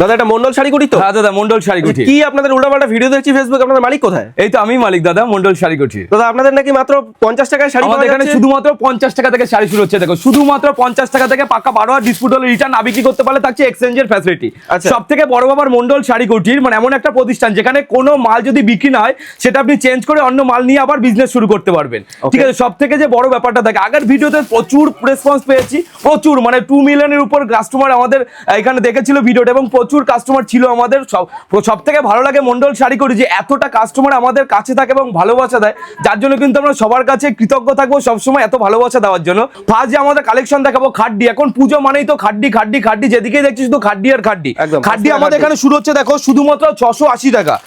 দাদা এটা মন্ডল তো? হ্যাঁ দাদা মন্ডল শাড়ি কুঠি কি আপনাদের উল্টাপাল্টা ভিডিও দেখছি ফেসবুক আপনাদের মালিক কোথায়? এই তো আমি মালিক দাদা মন্ডল দাদা আপনাদের নাকি মাত্র পঞ্চাশ টাকায় শাড়ি আমাদের এখানে শুধুমাত্র পঞ্চাশ টাকা থেকে শাড়ি শুরু হচ্ছে দেখো শুধুমাত্র পঞ্চাশ টাকা থেকে পাকা বারো আর ডিসপুট হলে রিটার্ন না বিক্রি করতে পারলে থাকছে এক্সচেঞ্জের ফ্যাসিলিটি। সব থেকে বড় ব্যাপার মন্ডল শাড়ি কুটির মানে এমন একটা প্রতিষ্ঠান যেখানে কোনো মাল যদি বিক্রি না হয় সেটা আপনি চেঞ্জ করে অন্য মাল নিয়ে আবার বিজনেস শুরু করতে পারবেন। ঠিক আছে সব থেকে যে বড় ব্যাপারটা থাকে আগের ভিডিওতে প্রচুর রেসপন্স পেয়েছি প্রচুর মানে টু মিলিয়নের উপর কাস্টমার আমাদের এখানে দেখেছিল ভিডিওটা এবং প্রচুর কাস্টমার ছিল আমাদের। সব থেকে ভালো লাগে মন্ডল শাড়ি করি যে এতটা কাস্টমার আমাদের কাছে থাকে এবং ভালোবাসা দেয়। যার জন্য কিন্তু আমরা সবার কাছে কৃতজ্ঞ থাকব সবসময় এত ভালোবাসা দেওয়ার জন্য। ফার্স্ট যে আমাদের কালেকশন দেখাবো খাড্ডি। এখন পুজো মানেই তো খাড্ডি খাড্ডি খাড্ডি। যেদিকেই দেখছি শুধু খাড্ডি আর খাড্ডি। খাড্ডি। আমাদের এখানে শুরু হচ্ছে দেখো শুধুমাত্র ছশো আশি টাকা।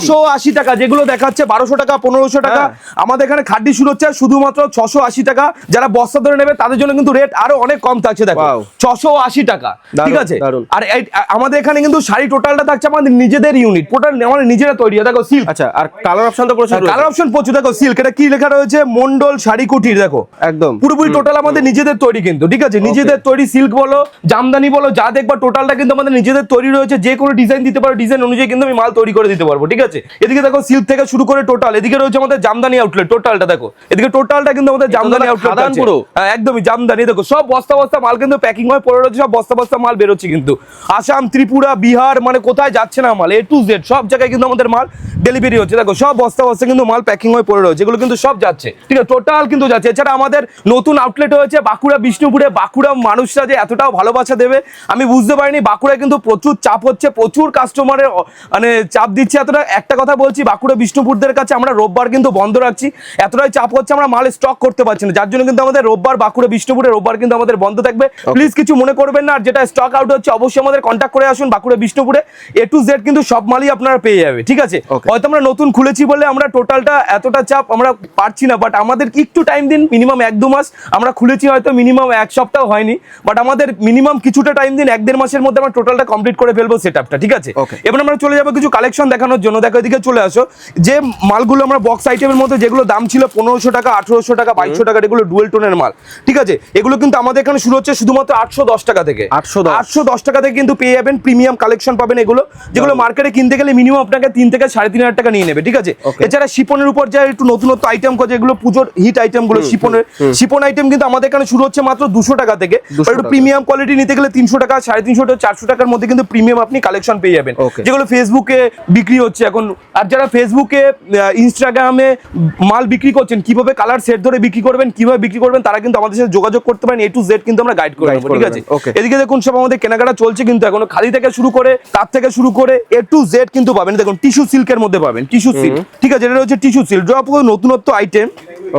ছশো আশি। টাকা যেগুলো দেখাচ্ছে বারোশো টাকা পনেরোশো টাকা। হ্যাঁ। আমাদের এখানে খাড্ডি শুরু হচ্ছে শুধুমাত্র ছশো আশি টাকা। যারা বস্তা ধরে নেবে তাদের জন্য কিন্তু রেট আরও অনেক কম থাকছে দেখো। ছশো আশি টাকা ঠিক আছে? আর এই- আমাদের এখানে কিন্তু শাড়ি টোটালটা থাকছে আমাদের নিজেদের ইউনিট টোটাল আমাদের নিজেরা তৈরি হয়। দেখো সিল্ক আচ্ছা আর কালার অপশন তো প্রচুর কালার অপশন প্রচুর। দেখো সিল্ক এটা কি লেখা রয়েছে? মন্ডল শাড়ি কুটির দেখো। একদম। পুরোপুরি টোটাল আমাদের নিজেদের তৈরি কিন্তু ঠিক আছে? নিজেদের তৈরি সিল্ক বলো জামদানি বলো যা দেখবা টোটালটা কিন্তু আমাদের নিজেদের তৈরি রয়েছে। যে কোনো ডিজাইন দিতে পারো ডিজাইন অনুযায়ী কিন্তু আমি মাল তৈরি করে দিতে পারব ঠিক আছে? এদিকে দেখো সিল্ক থেকে শুরু করে টোটাল এদিকে রয়েছে আমাদের জামদানি আউটলেট টোটালটা দেখো। এদিকে টোটালটা কিন্তু আমাদের জামদানি আউটলেট পুরো। হ্যাঁ, একদমই জামদানি। দেখো সব বস্তা বস্তা মাল কিন্তু প্যাকিং হয়ে পড়ে রয়েছে সব বস্তা বস্তা মাল বেরোচ্ছে কিন্তু। আসাম ত্রিপুরা বিহার মানে কোথায় যাচ্ছে না মাল? এ টু জেড সব জায়গায় কিন্তু আমাদের মাল ডেলিভারি হচ্ছে। দেখো সব বস্তা বস্তা কিন্তু মাল প্যাকিং হয়ে পড়ে রয়েছে এগুলো কিন্তু সব যাচ্ছে। ঠিক আছে টোটাল কিন্তু যাচ্ছে। এছাড়া আমাদের নতুন আউটলেট হয়েছে বাঁকুড়া বিষ্ণুপুরে। বাঁকুড়া মানুষরা যে এতটাও ভালোবাসা দেবে আমি বুঝতে পারিনি। বাঁকুড়ায় কিন্তু প্রচুর চাপ হচ্ছে প্রচুর কাস্টমারের মানে চাপ দিচ্ছে এতটা। একটা কথা বলছি বাঁকুড়া বিষ্ণুপুরদের কাছে আমরা রোববার কিন্তু বন্ধ রাখছি। এতটাই চাপ হচ্ছে আমরা মাল স্টক করতে পারছি না। যার জন্য কিন্তু আমাদের রোববার বাঁকুড়া বিষ্ণুপুরে রোববার কিন্তু আমাদের বন্ধ থাকবে। প্লিজ কিছু মনে করবেন না আর যেটা স্টক আউট হচ্ছে অবশ্যই আমাদের কন্ট্যাক্ট করে আসুন বাঁকুড়া বিষ্ণুপুরে এ টু জেড কিন্তু সব মালই আপনারা পেয়ে যাবে ঠিক আছে? হয়তো আমরা নতুন খুলেছি বলে আমরা টোটালটা এতটা চাপ আমরা পারছি না বাট আমাদের একটু টাইম দিন মিনিমাম এক দু মাস। আমরা খুলেছি হয়তো মিনিমাম এক সপ্তাহ হয়নি বাট আমাদের মিনিমাম কিছুটা টাইম দিন এক দেড় মাসের মধ্যে আমরা টোটালটা কমপ্লিট করে ফেলব সেট আপটা ঠিক আছে? এবার আমরা চলে যাব কিছু কালেকশন দেখানোর জন্য। দেখো এদিকে চলে আসো। যে মালগুলো আমরা বক্স আইটেমের মধ্যে যেগুলো দাম ছিল পনেরোশো টাকা আঠারোশো টাকা বাইশশো টাকা এগুলো ডুয়েল টোনের মাল ঠিক আছে? এগুলো কিন্তু আমাদের এখানে শুরু হচ্ছে শুধুমাত্র আটশো দশ টাকা থেকে। 810 আটশো দশ টাকা থেকে কিন্তু পেয়ে যাবেন প্রিমিয়াম কালেকশন পাবেন এগুলো যেগুলো মার্কেটে কিনতে গেলে মিনিমাম আপনাকে তিন থেকে সাড়ে তিন হাজার টাকা নিয়ে নেবে ঠিক আছে? এছাড়া শিপনের উপর যা একটু নতুনত্ব আইটেম করে যেগুলো পুজোর হিট আইটেমগুলো শিপনের শিপন আইটেম কিন্তু আমাদের এখানে শুরু হচ্ছে মাত্র দুশো টাকা থেকে। একটু প্রিমিয়াম কোয়ালিটি নিতে গেলে তিনশো টাকা সাড়ে তিনশো টাকা চারশো টাকার মধ্যে কিন্তু প্রিমিয়াম আপনি কালেকশন পেয়ে যাবেন। যেগুলো ফেসবুকে বিক্রি হচ্ছে এখন। আর যারা ফেসবুকে ইনস্টাগ্রামে মাল বিক্রি করছেন কীভাবে কালার সেট ধরে বিক্রি করবেন কীভাবে বিক্রি করবেন তারা কিন্তু আমাদের সাথে যোগাযোগ করতে পারেন এ টু জেড কিন্তু আমরা গাইড করে দেবো ঠিক আছে? এদিকে দেখুন সব আমাদের কেনাকাটা চলছে কিন্তু এখনও। খালি থেকে শুরু করে তার থেকে শুরু করে এ টু জেড কিন্তু পাবেন। দেখুন টিস্যু সিল্কের মধ্যে পাবেন টিস্যু সিল্ক ঠিক আছে এটা হচ্ছে টিস্যু সিল্ক ড্রপ নতুনত্ব আইটেম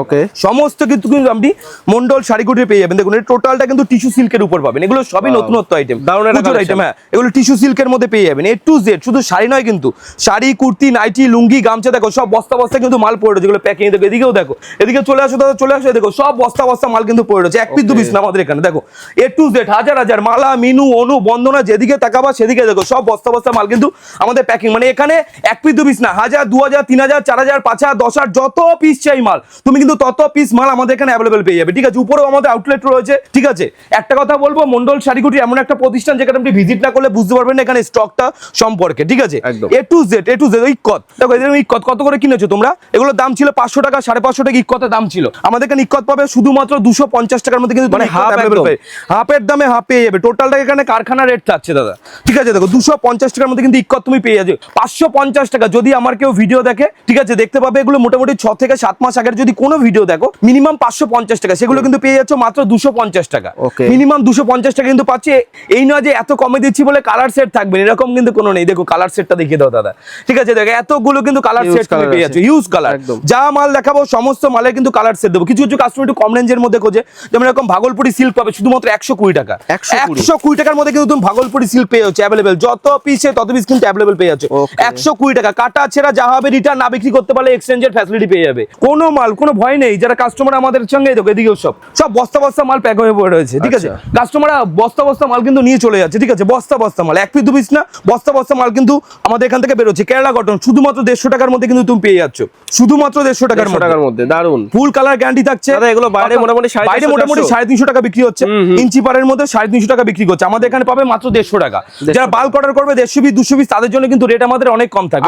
ওকে সমস্ত কিন্তু কিন্তু আপনি মন্ডল শাড়িগুটি পেয়ে যাবেন। দেখুন টোটালটা কিন্তু টিস্যু সিল্কের উপর পাবেন। এগুলো সবই নতুনত্ব আইটেম দারুণ আইটেম হ্যাঁ। এগুলো টিস্যু সিল্কের মধ্যে পেয়ে যাবেন। এ টু জেড শুধু শাড়ি নয় কিন্তু শাড়ি কুর্তি নাইটি লুঙ্গি গামছা দেখো সব বস্তা বস্তা কিন্তু মাল পড়ে রয়েছে। যেগুলো প্যাকিং দেখো এদিকেও দেখো এদিকে চলে আসো দাদা চলে আসো দেখো সব বস্তা বস্তা মাল কিন্তু পড়ে রয়েছে। এক পিস দু পিস না আমাদের এখানে। দেখো এ টু জেড হাজার হাজার মালা মিনু অনু বন্দনা যেদিকে তাকাবা সেদিকে দেখো সব বস্তা বস্তা মাল কিন্তু আমাদের প্যাকিং মানে এখানে এক পিস দু পিস না হাজার দু হাজার তিন হাজার চার হাজার পাঁচ হাজার দশ হাজার যত পিস চাই মাল তুমি কিন্তু তত পিস মাল আমাদের এখানে অ্যাভেলেবেল পেয়ে যাবে। ঠিক আছে উপরেও আমাদের আউটলেট রয়েছে ঠিক আছে? একটা কথা বলব মন্ডল শাড়িগুটি এমন একটা প্রতিষ্ঠান যেখানে আপনি ভিজিট না করলে বুঝতে পারবেন না এখানে স্টকটা সম্পর্কে ঠিক আছে? A to Z A to Z ইকত দেখো এদের ইকত কত করে কিনেছো তোমরা? এগুলোর দাম ছিল পাঁচশো টাকা সাড়ে পাঁচশো টাকা ইকতের দাম ছিল। আমাদের এখানে ইকত পাবে শুধুমাত্র দুশো পঞ্চাশ টাকার মধ্যে কিন্তু মানে হাফ অ্যাভেলেবেল একদম। হাফের দামে হাফ পেয়ে যাবে। টোটালটা এখানে কারখানা রেট থাকছে দাদা। ঠিক আছে দেখো দুশো পঞ্চাশ টাকার মধ্যে কিন্তু ইকত তুমি পেয়ে যাবে। পাঁচশো পঞ্চাশ টাকা যদি আমার কেউ ভিডিও দেখে ঠিক আছে দেখতে পাবে এগুলো মোটামুটি ছ থেকে সাত মাস আগের যদি কোনো ভিডিও দেখো মিনিমাম পাঁচশো পঞ্চাশ টাকা। সেগুলো কিন্তু পেয়ে যাচ্ছ মাত্র দুশো পঞ্চাশ টাকা। মিনিমাম দুশো পঞ্চাশ টাকা কিন্তু পাচ্ছি। এই নয় যে এত কমে দিচ্ছি বলে কালার সেট থাকবে এরকম কিন্তু কোনো নেই। দেখো কালার সেটটা দেখিয়ে দাও দাদা। ঠিক আছে দেখো এতগুলো কিন্তু কালার সেট পেয়ে। যাচ্ছ। ইউজ কালার যা মাল দেখাবো সমস্ত মালে কিন্তু কালার সেট দেবো। কিছু কিছু কাস্টমার একটু কম রেঞ্জের মধ্যে খোঁজে। যেমন এরকম ভাগলপুরি সিল্ক পাবে শুধুমাত্র একশো কুড়ি টাকা। একশো কুড়ি। টাকার মধ্যে কিন্তু তুমি ভাগলপুরি সিল্ক পেয়ে যাচ্ছে অ্যাভেলেবেল যত পিসে তত পিস কিন্তু অ্যাভেলেবেল পেয়ে যাচ্ছে। একশো কুড়ি টাকা। কাটা ছেঁড়া যা হবে রিটার্ন না বিক্রি করতে পারলে এক্সচেঞ্জের ফ্যাসিলিটি পেয়ে যাবে। কোনো মাল কোনো ভয় নেই যারা কাস্টমার আমাদের সঙ্গে দেখো এদিকেও সব। সব বস্তা বস্তা মাল প্যাক হয়ে পড়ে রয়েছে ঠিক আছে? আচ্ছা। কাস্টমার বস্তা বস্তা মাল কিন্তু নিয়ে চলে যাচ্ছে ঠিক আছে? বস্তা বস্তা মাল এক পিস দু পিস না বস্তা বস্তা মাল কিন্তু আমাদের এখান থেকে বেরোচ্ছে। কেরালা কটন শুধুমাত্র দেড়শো টাকার মধ্যে কিন্তু তুমি পেয়ে যাচ্ছ। শুধুমাত্র দেড়শো টাকার টাকার মধ্যে দারুণ ফুল কালার গ্যারান্টি থাকছে। এগুলো বাইরে মোটামুটি বাইরে মোটামুটি সাড়ে তিনশো টাকা বিক্রি হচ্ছে। ইঞ্চি পারের মধ্যে সাড়ে তিনশো টাকা বিক্রি করছে। আমাদের এখানে পাবে মাত্র দেড়শো টাকা। যারা বাল্ক অর্ডার করবে দেড়শো পিস দুশো পিস তাদের জন্য কিন্তু রেট আমাদের অনেক কম থাকবে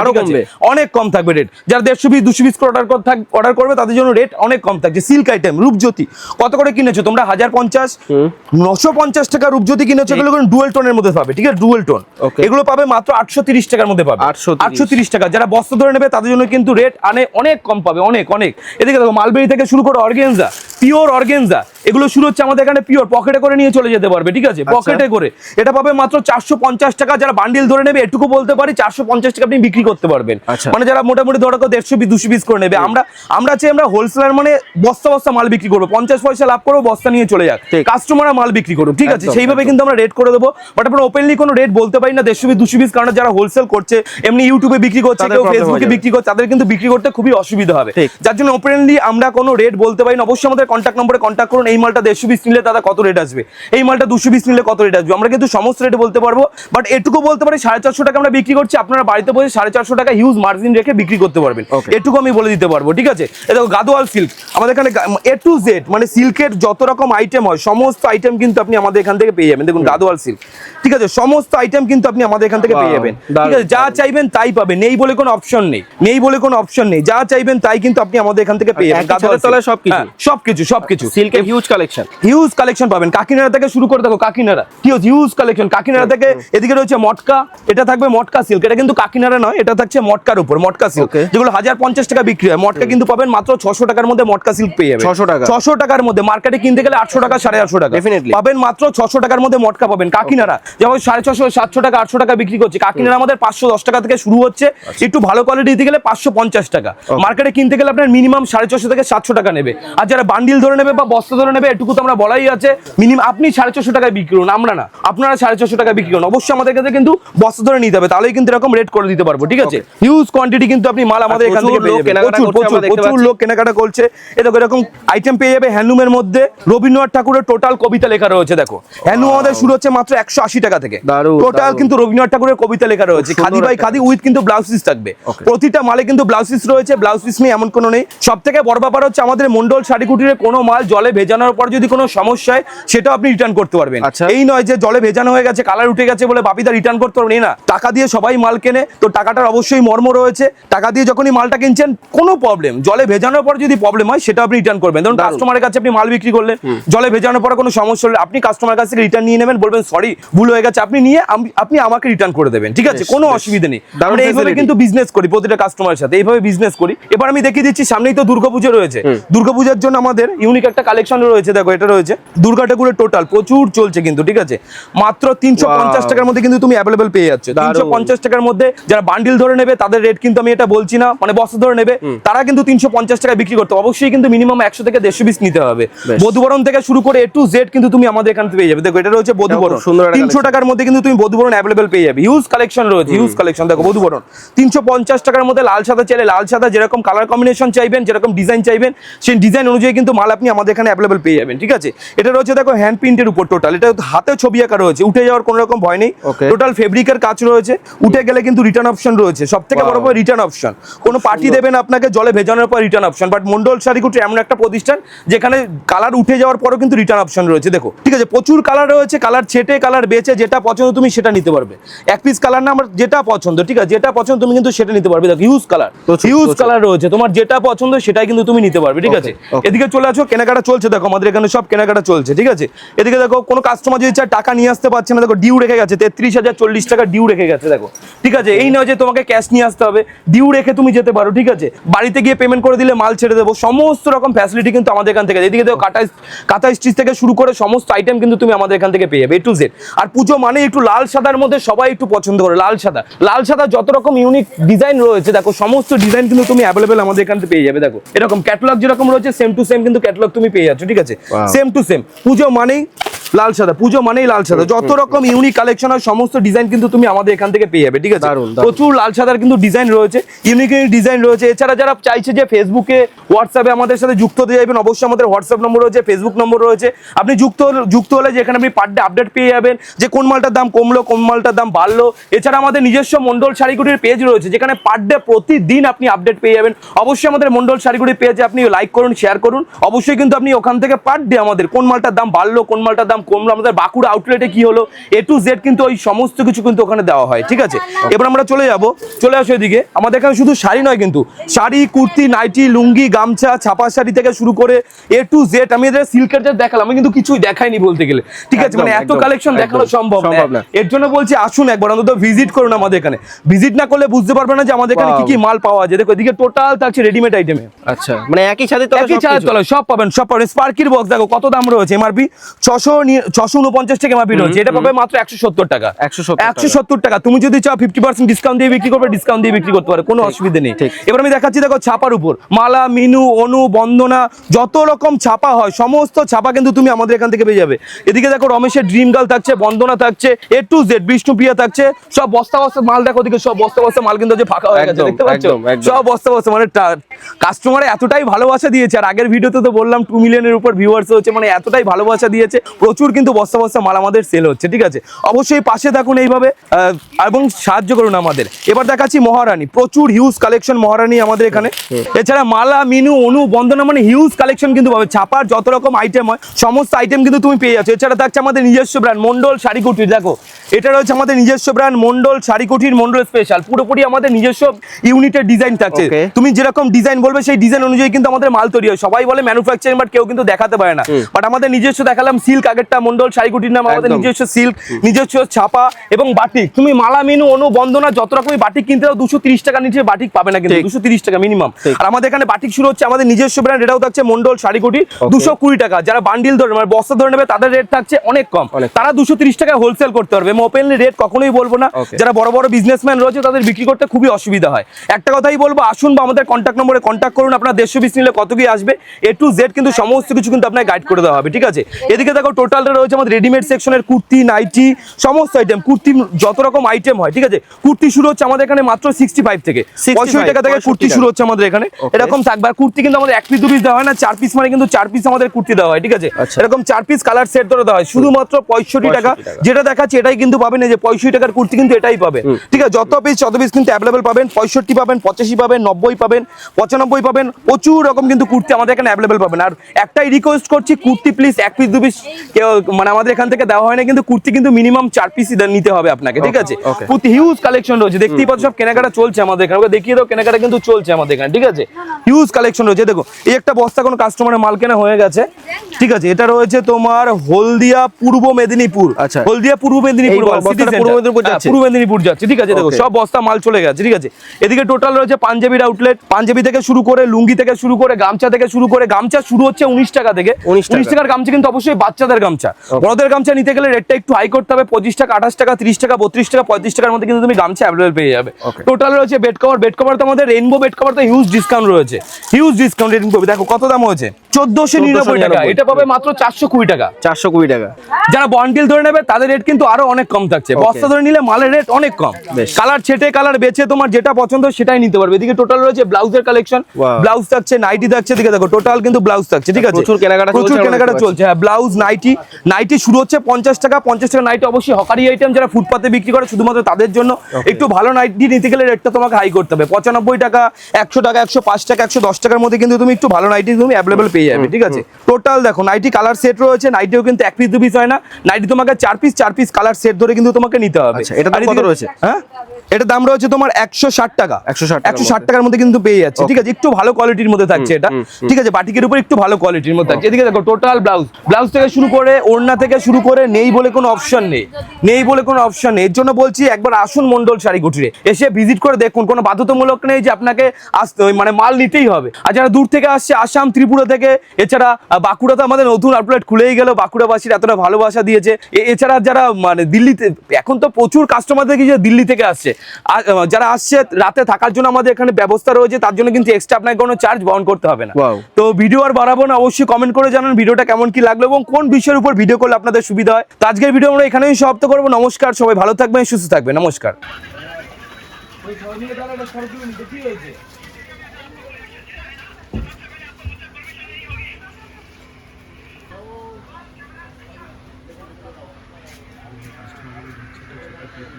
অনেক কম থাকবে রেট যারা দেড়শো পিস দুশো পিস অর্ডার অর্ডার করবে তাদের জন্য রেট অনেক কম থাকছে। সিল্ক আইটেম রূপজ্যোতি কত করে কিনেছো? তোমরা হাজার পঞ্চাশ নশো পঞ্চাশ টাকা রূপজ্যোতি কিনেছো এগুলো ডুয়েল টোনের মধ্যে পাবে ঠিক আছে? ডুয়েল টোন এগুলো পাবে মাত্র আটশো তিরিশ টাকার মধ্যে পাবে। আটশো আটশো তিরিশ টাকা। যারা বস্ত্র ধরে নেবে তাদের জন্য কিন্তু রেট আনে অনেক কম পাবে অনেক অনেক। এদিকে দেখো মালবেরি থেকে শুরু করে অর্গেনজা পিওর অর্গেনজা এগুলো শুরু হচ্ছে আমাদের এখানে পিওর পকেটে করে নিয়ে চলে যেতে পারবে ঠিক আছে? পকেটে করে। এটা পাবে মাত্র চারশো পঞ্চাশ টাকা যারা বান্ডিল ধরে নেবে এটুকু বলতে পারি চারশো পঞ্চাশ টাকা আপনি বিক্রি করতে পারবেন। আচ্ছা। মানে যারা মোটামুটি ধরো দেড়শো দুশো পিস করে নেবে আমরা আমরা চাই আমরা হোলসেলার মানে বস্তা বস্তা মাল বিক্রি করব। পঞ্চাশ পয়সা লাভ করব বস্তা নিয়ে চলে যাক। কাস্টমাররা মাল বিক্রি করুক ঠিক আছে? সেইভাবে কিন্তু আমরা রেট করে দেবো। বাট আমরা ওপেনলি কোনো রেট বলতে পারি না দেড়শো পিস দুশো পিস কারণ যারা হোলসেল করছে এমনি ইউটিউবে বিক্রি করছে কেউ ফেসবুকে বিক্রি করছে তাদের কিন্তু বিক্রি করতে খুবই অসুবিধা হবে। যার জন্য ওপেনলি আমরা কোনো রেট বলতে পারি না। অবশ্যই আমাদের কন্ট্যাক্ট নম্বরে কন্ট্যাক্ট করুন এই মালটা দেড়শো পিস নিলে দাদা কত রেট আসবে? এই মালটা দুশো পিস নিলে কত রেট আসবে? আমরা কিন্তু সমস্ত রেট বলতে পারব বাট এটুকু বলতে পারি সাড়ে চারশো টাকা আমরা বিক্রি করছি আপনারা বাড়িতে বসে সাড়ে চারশো টাকা হিউজ মার্জিন রেখে বিক্রি করতে পারবেন। এটুকু আমি বলে দিতে পারব ঠিক আছে? দেখো গাদোয়াল সিল্ক আমাদের এখানে এ টু জেড মানে সিল্কের যত রকম আইটেম হয় সমস্ত আইটেম কিন্তু আপনি আমাদের এখান থেকে পেয়ে যাবেন। দেখুন গাদোয়াল সিল্ক ঠিক আছে? সমস্ত আইটেম কিন্তু আপনি আমাদের এখান থেকে পেয়ে যাবেন ঠিক আছে? যা চাইবেন তাই পাবেন নেই বলে কোনো অপশন নেই নেই বলে কোনো অপশন নেই যা চাইবেন তাই কিন্তু আপনি আমাদের এখান থেকে পেয়ে যাবেন। গাদোয়াল তলায়। সবকিছু? হ্যাঁ, সবকিছু সবকিছু। সিল্কের হিউজ কালেকশন হিউজ কালেকশন পাবেন। কাকিনাড়া থেকে শুরু করে দেখো কাকিনাড়া কি হিউজ কালেকশন কাকিনাড়া থেকে এদিকে রয়েছে মটকা এটা থাকবে মটকা সিল্ক এটা কিন্তু কাকিনাড়া নয় এটা থাকছে মটকার উপর মটকা সিল্ক যেগুলো হাজার পঞ্চাশ টাকা বিক্রি হয়। মটকা কিন্তু পাবেন মাত্র ছশো টাকার মধ্যে মটকা সিল্ক পেয়ে যাবেন। 600 টাকা? ছশো টাকার মধ্যে মার্কেটে কিনতে গেলে আটশো টাকা সাড়ে আটশো টাকা. পাবেন মাত্র ছশো টাকার মধ্যে মটকা পাবেন। কাকিনাড়া যেমন সাড়ে ছশো সাতশো টাকা আটশো টাকা বিক্রি করছে। কাকিনাড়া আমাদের পাঁচশো দশ টাকা থেকে শুরু হচ্ছে। আচ্ছা। একটু ভালো কোয়ালিটি দিতে গেলে পাঁচশো পঞ্চাশ টাকা। মার্কেটে কিনতে গেলে আপনার মিনিমাম সাড়ে ছশো থেকে সাতশো টাকা নেবে। আর যারা বান্ডিল ধরে নেবে বা বস্তা ধরে নেবে এটুকু তো আমরা বলাই আছে। মিনিমাম আপনি সাড়ে ছশো টাকায় বিক্রি করুন আমরা না। আপনারা সাড়ে ছশো টাকা বিক্রি করুন। অবশ্যই আমাদের কাছে কিন্তু বস্তা ধরে নিতে হবে তাহলেই কিন্তু এরকম রেট করে দিতে পারব ঠিক আছে? হিউজ কোয়ান্টিটি কিন্তু আপনি মাল আমাদের এখান থেকে প্রচুর। প্রচুর প্রচুর লোক কেনাকাটা করছে। এ দেখো এরকম আইটেম পেয়ে যাবে হ্যান্ডলুমের মধ্যে। রবীন্দ্রনাথ ঠাকুরের টোটাল কবিতা লেখা রয়েছে দেখো। হ্যান্ডলুম আমাদের শুরু হচ্ছে মাত্র একশো আশি টাকা থেকে। টোটাল কিন্তু রবীন্দ্রনাথ ঠাকুরের কবিতা লেখা রয়েছে। খাদি বাই খাদি উইথ কিন্তু ব্লাউজ পিস থাকবে প্রতিটা মালে কিন্তু ব্লাউজ পিস রয়েছে ব্লাউজ পিস নেই এমন কোনো নেই। সব থেকে বড় ব্যাপার হচ্ছে আমাদের মন্ডল শাড়ি কুটিরে কোনো মাল জলে ভেজানোর পর যদি কোনো সমস্যা হয় সেটাও আপনি রিটার্ন করতে পারবেন। আচ্ছা। এই নয় যে জলে ভেজানো হয়ে গেছে কালার উঠে গেছে বলে বাপিদা রিটার্ন করতে পারবেন না টাকা দিয়ে সবাই মাল কেনে তো টাকাটার অবশ্যই মর্ম রয়েছে। টাকা দিয়ে যখনই মালটা কিনছেন কোনো প্রবলেম জলে ভেজানোর পর যদি প্রবলেম হয় সেটা আপনি রিটার্ন করবেন। ধরুন কাস্টমারের কাছে আপনি মাল বিক্রি করলেন জলে ভেজানোর পর কোনো সমস্যা হলে আপনি কাস্টমার কাছ থেকে রিটার্ন নিয়ে নেবেন বলবেন সরি ভুল হয়ে গেছে আপনি নিয়ে আপনি আমাকে রিটার্ন করে দেবেন। ঠিক আছে? কোনো অসুবিধা নেই। আমরা এইভাবে কিন্তু বিজনেস করি প্রতিটা কাস্টমারের সাথে। এইভাবে বিজনেস করি। এবার আমি দেখিয়ে দিচ্ছি সামনেই তো দুর্গাপুজো রয়েছে। দুর্গাপূজার জন্য আমাদের ইউনিক একটা কালেকশন রয়েছে দেখো এটা রয়েছে। দুর্গা ঠাকুরের টোটাল প্রচুর চলছে কিন্তু ঠিক আছে? মাত্র তিনশো পঞ্চাশ টাকার মধ্যে কিন্তু তুমি অ্যাভেলেবেল পেয়ে যাচ্ছ। তিনশো পঞ্চাশ টাকার মধ্যে যারা বান্ডিল ধরে নেবে তাদের রেট কিন্তু আমি এটা বলছি না মানে বস্তা ধরে নেবে তারা কিন্তু তিনশো পঞ্চাশ টাকা বিক্রি করতে অবশ্যই কিন্তু মিনিমাম একশো থেকে দেড়শো পিস নিতে হবে। বধুবরণ থেকে শুরু করে এ টু জেড কিন্তু তুমি আমাদের এখান থেকে পেয়ে যাবে। দেখো এটা রয়েছে বধুবরণ। সুন্দর তিনশো টাকার মধ্যে কিন্তু তুমি বধুবরণ অ্যাভেলেবেল পেয়ে যাবে। হিউজ কালেকশন রয়েছে হিউজ কালেকশন দেখো বধুবরণ। তিনশো পঞ্চাশ টাকার মধ্যে লাল সাদা চাইলে লাল সাদা যেরকম কালার কম্বিনেশন চাইবেন যেরকম ডিজাইন চাইবেন সেই ডিজাইন অনুযায়ী কিন্তু মাল আপনি আমাদের এখানে অ্যাভেলেবেল পেয়ে যাবেন ঠিক আছে? এটা রয়েছে দেখো হ্যান্ড প্রিন্টের উপর টোটাল এটা হাতে ছবি আঁকা রয়েছে উঠে যাওয়ার কোনো রকম ভয় নেই। টোটাল ফেব্রিকের কাজ রয়েছে উঠে গেলে কিন্তু রিটার্ন অপশন রয়েছে। সব থেকে Wow. বড় রিটার্ন অপশন কোনো পার্টি দেবেন আপনাকে জলে ভেজানোর পর return option but Mondal Sharikuti এমন একটা প্রতিষ্ঠান যেখানে কালার উঠে যাওয়ার পরও কিন্তু রিটার্ন অপশন রয়েছে। দেখো ঠিক আছে প্রচুর কালার রয়েছে কালার ছেটে কালার বেচে যেটা পছন্দ তুমি সেটা নিতে পারবে। এক পিস কালার না আমার যেটা পছন্দ ঠিক আছে যেটা পছন্দ তুমি কিন্তু সেটা নিতে পারবে। দেখো হিউজ কালার হিউজ কালার রয়েছে। তোমার যেটা পছন্দ সেটাই কিন্তু তুমি নিতে পারবে ঠিক আছে? এদিকে চলে আসো কেনাকাটা চলছে দেখো। আমাদের এখানে সব কেনাকাটা চলছে, ঠিক আছে? এদিকে দেখো, কোনো কাস্টমার যদি চায় টাকা নিয়ে আসতে পারছে না, দেখো ডিউ রেখে গেছে, তেত্রিশ হাজার চল্লিশ টাকা ডিউ রেখে গেছে, দেখো। ঠিক আছে? এই নয় যে তোমাকে ক্যাশ নিয়ে আসতে হবে ডিউ রেখে তুমি যেতে পারো, ঠিক আছে? বাড়িতে গিয়ে পেমেন্ট করে দিলে মাল ছেড়ে দেবো, সমস্ত রকম ফ্যাসিলিটি কিন্তু আমাদের এখান থেকে। এদিকে দেখো কাটা কাঁথা স্টিচ থেকে শুরু করে সমস্ত আইটেম কিন্তু তুমি আমাদের এখান থেকে পেয়ে যাবে এ টু জেড আর পুজো মানে একটু লাল সাদার মধ্যে সবাই একটু পছন্দ করে, লাল সাদা। লাল সাদা যত রকম ইউনিক ডিজাইন রয়েছে, দেখো, সমস্ত ডিজাইন কিন্তু তুমি অ্যাভেলেবেল আমাদের এখান থেকে পেয়ে যাবে, দেখো। এরকম ক্যাটালগ যেরকম রয়েছে সেম টু সেম কিন্তু ক্যাটালগ তুমি পেয়ে যাচ্ছ, ঠিক আছে? সেম টু সেম পুজো মানেই লাল সাদা পুজো মানেই লাল সাদা। যত রকম ইউনিক কালেকশন হয় সমস্ত ডিজাইন কিন্তু তুমি আমাদের এখান থেকে পেয়ে যাবে ঠিক আছে। প্রচুর লাল সাদার কিন্তু ডিজাইন রয়েছে ইউনিক ইউনিক ডিজাইন রয়েছে। এছাড়া যারা চাইছে যে ফেসবুকে হোয়াটসঅ্যাপে আমাদের সাথে যুক্ত হতে যাবেন অবশ্যই আমাদের হোয়াটসঅ্যাপ নম্বর রয়েছে ফেসবুক নম্বর রয়েছে। আপনি যুক্ত হলে- যুক্ত হলে যেখানে আপনি পার ডে আপডেট পেয়ে যাবেন যে কোন মালটার দাম কমলো কোন মালটার দাম বাড়লো। এছাড়া আমাদের নিজস্ব মন্ডল শাড়িগুটির পেজ রয়েছে যেখানে পার ডে প্রতিদিন আপনি আপডেট পেয়ে যাবেন। অবশ্যই আমাদের মন্ডল শাড়িগুটির পেজে আপনি লাইক করুন শেয়ার করুন। অবশ্যই কিন্তু আপনি ওখান থেকে পার ডে আমাদের কোন মালটার দাম বাড়লো কোন মালটার দাম কমলো আমাদের বাঁকুড়া আউটলেটে কি হলো? এ টু জেড কিন্তু ওই সমস্ত কিছু কিন্তু ওখানে দেওয়া হয় ঠিক আছে? এবার আমরা চলে যাব চলে আসো এদিকে। আমাদের এখানে শুধু শাড়ি নয় কিন্তু শাড়ি কুর্তি নাইটি লুঙ্গি গামছা ছাপা শাড়ি থেকে শুরু করে এ টু জেড আমি এদের সিল্কের যে দেখালাম আমি কিন্তু কিছুই দেখাইনি বলতে গেলে ঠিক আছে? মানে এত কালেকশন দেখানো সম্ভব না। এর জন্য বলছি আসুন একবার অন্তত ভিজিট করুন আমাদের এখানে। ভিজিট না করলে বুঝতে পারবে না যে আমাদের এখানে কি কি মাল পাওয়া যায়। দেখো এদিকে টোটাল থাকছে রেডিমেড আইটেমে আচ্ছা মানে একই সাথে তো একই ছাদের তলায় সব পাবেন সব পাবেন। স্পার্কির বক্স দেখো কত দাম রয়েছে? এমআরপি ছশো ছশো উনপঞ্চাশ টাকা এমআরপি রয়েছে এটা পাবে মাত্র একশো সত্তর টাকা। একশো সত্তর টাকা। তুমি যদি চাও ফিফটি পার্সেন্ট ডিসকাউন্ট দিয়ে বিক্রি করবে ডিসকাউন্ট দিয়ে বিক্রি করতে পারে কোনো অসুবিধা নেই। এবার আমি দেখাচ্ছি দেখো ছাপার উপর। মালা মিনু অনু বন্দনা যত রকম ছাপা হয় সমস্ত ছাপা কিন্তু তুমি আমাদের এখান থেকে পেয়ে যাবে। এদিকে দেখো রমেশের ড্রিম গার্ল থাকছে বন্দনা থাকছে এ টু জেড বিষ্ণুপ্রিয়া থাকছে। সব বস্তা বস্তা মাল দেখো ওদিকে সব বস্তা বস্তা মাল কিন্তু ফাঁকা হয়ে গেছে দেখতে পাচ্ছ। সব বস্তা বস্তা মানে কাস্টমার এতটাই ভালোবাসা দিয়েছে আর আগের ভিডিওতে তো বললাম টু মিলিয়নের উপর ভিউয়ার্স হচ্ছে মানে এতটাই ভালোবাসা দিয়েছে প্রচুর কিন্তু বস্তা বস্তা মাল আমাদের সেল হচ্ছে ঠিক আছে? অবশ্যই পাশে থাকুন এইভাবে এবং সাহায্য করুন আমাদের। এবার দেখাচ্ছি মহারানী প্রচুর হিউজ কালেকশন মহারানী আমাদের এখানে। এছাড়া মালা মিনু অনু বন্দনা মানে হিউজ কালেকশন কিন্তু পাবে। ছাপার যত রকম আইটেম হয় সমস্ত আইটেম কিন্তু তুমি পেয়ে যাচ্ছ। এছাড়া থাকছে আমাদের নিজস্ব ব্র্যান্ড মন্ডল শাড়ি কুটির দেখো। এটা রয়েছে আমাদের নিজস্ব ব্র্যান্ড মন্ডল শাড়ি কুটির মন্ডল স্পেশাল পুরোপুরি আমাদের নিজস্ব ইউনিটের ডিজাইন থাকছে. তুমি যেরকম ডিজাইন বলবে সেই ডিজাইন অনুযায়ী কিন্তু আমাদের মাল তৈরি হয়। সবাই বলে ম্যানুফ্যাকচারিং বাট কেউ কিন্তু দেখাতে পারে না। বাট আমাদের নিজস্ব দেখালাম সিল্ক আগেরটা মন্ডল শাড়িগুটির নাম আমাদের নিজস্ব সিল্ক নিজস্ব ছাপা এবং বাটিক তুমি মালা মিনু অনু বন্দনা যত রকমের বাটিক কিনতে দাও দুশো তিরিশ টাকা নিচে বাটিক পাবে না কিন্তু দুশো তিরিশ টাকা মিনিমাম আর আমাদের এখানে বাটিক শুরু হচ্ছে আমাদের নিজস্ব ব্র্যান্ড এটাও থাকছে মন্ডল শাড়িগুটি দুশো কুড়ি টাকা। যারা বান্ডিল ধরে মানে বস্তা ধরে নেবে তাদের রেট থাকছে অনেক কম। তারা দুশো তিরিশ টাকা হোলসেল করতে পারবে। আমি ওপেনলি রেট কখনোই বলব না। যারা বড় বড় বিজনেসম্যান রয়েছে তাদের বিক্রি করতে খুবই অসুবিধা হয়। একটা কথাই বলব আসুন বা আমাদের কন্ট্যাক্ট নম্বরে কন্ট্যাক্ট করুন আপনার দেড়শো পিস নিলে কত কি আসবে? এ টু জেড কিন্তু সমস্ত কিছু কিন্তু আপনাকে গাইড করে দেওয়া হবে ঠিক আছে? এদিকে দেখো টোটালটা রয়েছে আমাদের রেডিমেড সেকশনের কুর্তি নাইটি সমস্ত আইটেম কুর্তি যত রকম আইটেম হয় ঠিক আছে? কুর্তি শুরু হচ্ছে আমাদের এখানে মাত্র সিক্সটি ফাইভ থেকে পঁয়ষট্টি টাকা থেকে কুর্তি শুরু হচ্ছে আমাদের এখানে। এরকম থাকবে আর কুর্তি কিন্তু আমাদের এক পিস দু পিস দেওয়া হয় না চার পিস মানে কিন্তু চার পিস আমাদের কুর্তি দেওয়া হয় ঠিক আছে? আচ্ছা। এরকম চার পিস কালার সেট ধরে দেওয়া হয় শুধুমাত্র পঁয়ষট্টি টাকা। যেটা দেখাচ্ছে এটাই কিন্তু পাবেন এই যে পঁয়ষট্টি টাকার কুর্তি কিন্তু এটাই পাবে ঠিক আছে? যত পিস তত পিস কিন্তু অ্যাভেলেবেল পাবেন পঁয়ষট্টি পাবেন পঁচাশি পাবেন নব্বই পাবেন পঁচানব্বই পাবেন। প্রচুর রকম কিন্তু কুর্তি আমাদের এখানে অ্যাভেলেবেল পাবেন। আর একটাই রিকোয়েস্ট করছি কুর্তি প্লিজ এক পিস দু পিস কেউ মানে আমাদের এখান থেকে দেওয়া হয় না কিন্তু কুর্তি কিন্তু মিনিমাম চার পিস নিতে হবে আপনাকে ঠিক আছে. কুর্তি হিউজ কালেকশন রয়েছে। দেখতেই পাচ্ছ সব কেনাকাটা চলছে আমাদের এখানে। ওকে দেখিয়ে দাও কেনাকাটা কিন্তু চলছে আমাদের এখানে ঠিক আছে? হিউজ কালেকশন রয়েছে। দেখো এই একটা বস্তা কোনো কাস্টমারের মাল কেনা হয়ে গেছে ঠিক আছে? এটা রয়েছে তোমার হলদিয়া পূর্ব মেদিনীপুর। আচ্ছা। হলদিয়া পূর্ব মেদিনীপুর পূর্ব মেদিনীপুর হ্যাঁ, যাচ্ছে? পূর্ব মেদিনীপুর যাচ্ছে ঠিক আছে? দেখো সব বস্তা মাল চলে গেছে ঠিক আছে? এদিকে টোটাল রয়েছে পাঞ্জাবির আউটলেট পাঞ্জাবি থেকে শুরু করে লুঙ্গি থেকে শুরু করে গামছা থেকে শুরু করে গামছা শুরু হচ্ছে উনিশ টাকা থেকে। উনিশ টাকার গামছা কিন্তু অবশ্যই বাচ্চাদের গামছা। বড়দের গামছা নিতে গেলে রেটটা একটু হাই করতে হবে। পঁচিশ টাকা আঠাশ টাকা তিরিশ টাকা বত্রিশ টাকা পঁয়ত্রিশ টাকার মধ্যে কিন্তু তুমি গামছা অ্যাভেলেবল পেয়ে যাবে। টোটাল রয়েছে বেড কভার বেড কভার তো আমাদের রেইনবো বেড কভার তো হিউজ ডিসকাউন্ট রয়েছে। হিউজ ডিসকাউন্ট রেইনবো দেখো কত দাম হয়েছে? চোদ্দশো নিরানব্বই টাকা। এটা পাবে মাত্র চারশো কুড়ি টাকা। চারশো কুড়ি টাকা। যারা বন্ডিল ধরে নেবে তাদের রেট কিন্তু আরও অনেক কম থাকছে। বস্তা ধরে নিলে মালের রেট অনেক কম। কালার ছেটে কালার বেছে তোমার যেটা পছন্দ সেটাই নিতে পারবে। এদিকে টোটাল রয়েছে ব্লাউজের কালেকশন Wow. ব্লাউজ থাকছে নাইটি থাকছে দিকে দেখো টোটাল কিন্তু ব্লাউজ থাকছে ঠিক আছে? প্রচুর কেনাকাটা প্রচুর কেনাকাটা চলছে। হ্যাঁ ব্লাউজ নাইটি নাইটি শুরু হচ্ছে পঞ্চাশ টাকা পঞ্চাশ টাকা নাইটি অবশ্যই হকারি আইটেম যারা ফুটপাতে বিক্রি করে শুধুমাত্র তাদের জন্য। একটু ভালো নাইটি নিতে গেলে রেটটা তোমাকে হাই করতে হবে। পঁচানব্বই টাকা একশো টাকা একশো পাঁচ টাকা একশো দশ টাকার মধ্যে কিন্তু তুমি একটু ভালো নাইটি তুমি অ্যাভেলেবল পেয়ে যাবে ঠিক আছে? টোটাল দেখো নাইটি কালার সেট রয়েছে নাইটিও কিন্তু এক পিস দু পিস হয় না। নাইটি তোমাকে চার পিস চার পিস কালার সেট ধরে কিন্তু তোমাকে নিতে হবে। আচ্ছা, দাম কত রয়েছে? হ্যাঁ? এটা দাম রয়েছে তোমার একশো ষাট টাকা। 160 টাকার একশো ষাট টাকার মধ্যে কিন্তু পেয়ে যাচ্ছে। ঠিক আছে একটু ভালো কোয়ালিটির মধ্যে থাকছে এটা। ঠিক আছে বাটিকের উপর একটু ভালো কোয়ালিটির মধ্যে থাকছে। এদিকে দেখো টোটাল ব্লাউজ ব্লাউজ থেকে শুরু করে ওড়না থেকে শুরু করে নেই বলে কোনো অপশন নেই। নেই বলে কোনো অপশন নেই। এর জন্য বলছি একবার আসুন মন্ডল শাড়ি কুটিরে এসে ভিজিট করে দেখুন। কোনো বাধ্যতামূলক নেই যে আপনাকে আসতে ওই মানে মাল নিতেই হবে। আর যারা দূর থেকে আসছে আসাম ত্রিপুরা থেকে এছাড়া বাঁকুড়া তো আমাদের নতুন আউটলেট খুলেই গেল। বাঁকুড়াবাসীর এতটা ভালোবাসা দিয়েছে। এছাড়া যারা মানে দিল্লিতে এখন তো প্রচুর কাস্টমার দেখি যে দিল্লি থেকে আসছে। যারা আসছে রাতে থাকার জন্য আমাদের এখানে ব্যবস্থা রয়েছে তার জন্য কিন্তু এক্সট্রা আপনাকে কোনো চার্জ বহন করতে হবে না. তো ভিডিও আর বাড়াবো না অবশ্যই কমেন্ট করে জানান ভিডিওটা কেমন কি লাগল এবং কোন বিষয়ের উপর ভিডিও করলে আপনাদের সুবিধা হয়। তো আজকের ভিডিও আমরা এখানেই সমাপ্ত করব নমস্কার সবাই ভালো থাকবেন সুস্থ থাকবেন নমস্কার।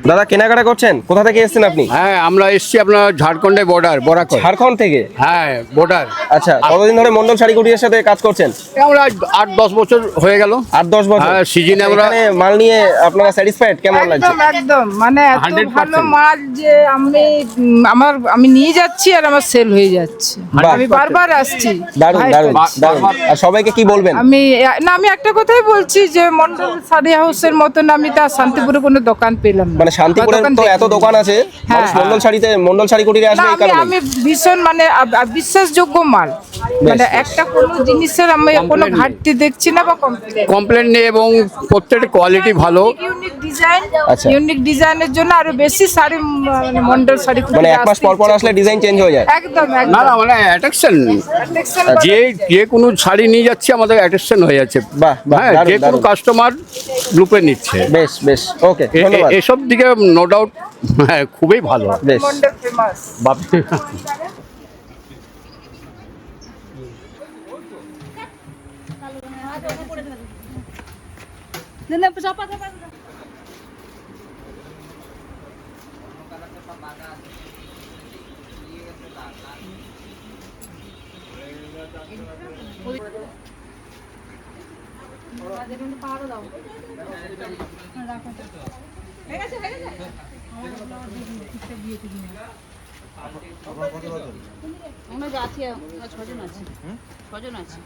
দাদা কেনাকাটা করছেন? কোথা থেকে এসেছেন আপনি? হ্যাঁ আমরা এসছি আপনার ঝাড়খণ্ডের বর্ডার বরাকর ঝাড়খণ্ড থেকে? হ্যাঁ বর্ডার আচ্ছা কতদিন ধরে মন্ডল শাড়ি কুটিরের সাথে কাজ করছেন? আমরা আট দশ বছর হয়ে গেল। আট দশ বছর? হ্যাঁ, season আমরা- মাল নিয়ে আপনারা স্যাটিসফাইড কেমন লাগছে? একদম একদম মানে এত ভালো মাল যে আমি আমার আমি নিয়ে যাচ্ছি আর আমার সেল হয়ে যাচ্ছে। আমি বারবার আসছি। দারুণ দারুণ দারুণ। আর সবাইকে কি বলবেন? আমি না আমি একটা কথাই বলছি যে মন্ডল শাড়ি হাউসের মতন আমি তার শান্তিপুরে কোনো দোকান পেলাম না। মানে দোকান তো এত দোকান আছে হ্যাঁ। মানুষ মন্ডল শাড়িতে মন্ডল শাড়ি কুটিরে আসবে এই কারণে। আমি ভীষণ মানে বিশ্বাসযোগ্য মাল। মানে। একটা কোনো জিনিসের আমি কোনো ঘাটতি দেখছি না বা কমপ্লেন কমপ্লেন নেই এবং প্রত্যেকটা কোয়ালিটি ভালো। ইউনিক ডিজাইন আচ্ছা। ইউনিক ডিজাইনের জন্য আরও বেশি শাড়ি মানে মন্ডল শাড়ি মানে এক মাস পর পর আসলে ডিজাইন চেঞ্জ হয়ে যায়। একদম না না মানে অ্যাট্রাকশন যে যে কোনো শাড়ি নিয়ে যাচ্ছে আমাদের অ্যাট্রাকশন হয়ে যাচ্ছে। বাহ, হ্যাঁ যে কোনো কাস্টমার গ্রুপে নিচ্ছে। বেশ বেশ ওকে ধন্যবাদ। এসব দিকে নো ডাউট হ্যাঁ খুবই ভালো। বেশ। মন্ডল ফেমাস ভাবছি আমরা যে আছি আমরা ছজন আছি। ছজন আছি।